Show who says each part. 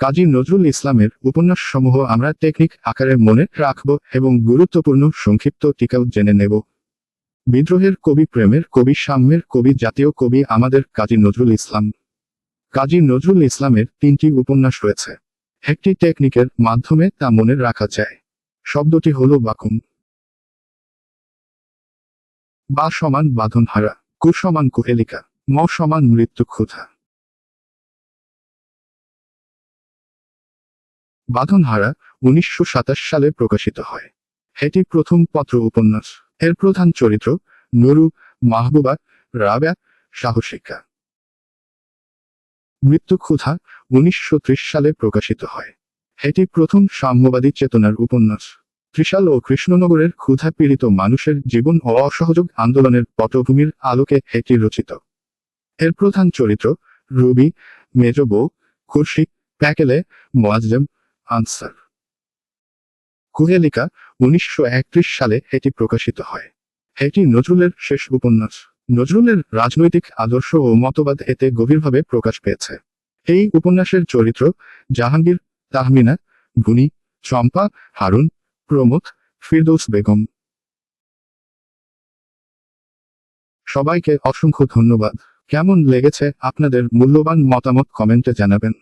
Speaker 1: কাজী নজরুল ইসলামের উপন্যাসসমূহ আমরা টেকনিক আকারে মনে রাখব এবং গুরুত্বপূর্ণ সংক্ষিপ্ত টিকাও জেনে নেব। বিদ্রোহের কবি প্রেমের কবি সাম্যের কবি জাতীয় কবি আমাদের কাজী নজরুল ইসলাম। কাজী নজরুল ইসলামের তিনটি উপন্যাস রয়েছে। একটি টেকনিকের মাধ্যমে তা মনে রাখা যায়। শব্দটি হল বাকুম। বা সমান বাঁধনহারা, কু সমান কুহেলিকা, ম সমান মৃত্যু ক্ষুধা বাঁধনহারা উনিশশো সাতাশ সালে প্রকাশিত হয়। এটি প্রথম পত্র উপন্যাস। এর প্রধান চরিত্র নুরু মাহবুবা রাবেয়া সাহসিকা। মৃত্যু ক্ষুধা উনিশশো সালে প্রকাশিত হয়। এটি প্রথম সাম্যবাদী চেতনার উপন্যাস। ত্রিশাল ও কৃষ্ণনগরের ক্ষুধা পীড়িত মানুষের জীবন ও অসহযোগ আন্দোলনের পটভূমির আলোকে এটি রচিত। এর প্রধান চরিত্র রুবি, মেজ বউ, খুরশি, প্যাকেলে, মোয়াজ্জেম আনসার। কুহেলিকা উনিশশো সালে এটি প্রকাশিত হয়। এটি নজরুলের শেষ উপন্যাস। নজরুলের রাজনৈতিক আদর্শ ও মতবাদ এতে গভীরভাবে প্রকাশ পেয়েছে। এই উপন্যাসের চরিত্র জাহাঙ্গীর, তাহমিনা গুনি চম্পা, হারুন, প্রমোদ, ফিরদৌস বেগম। সবাইকে অসংখ্য ধন্যবাদ। কেমন লেগেছে আপনাদের মূল্যবান মতামত কমেন্টে জানাবেন।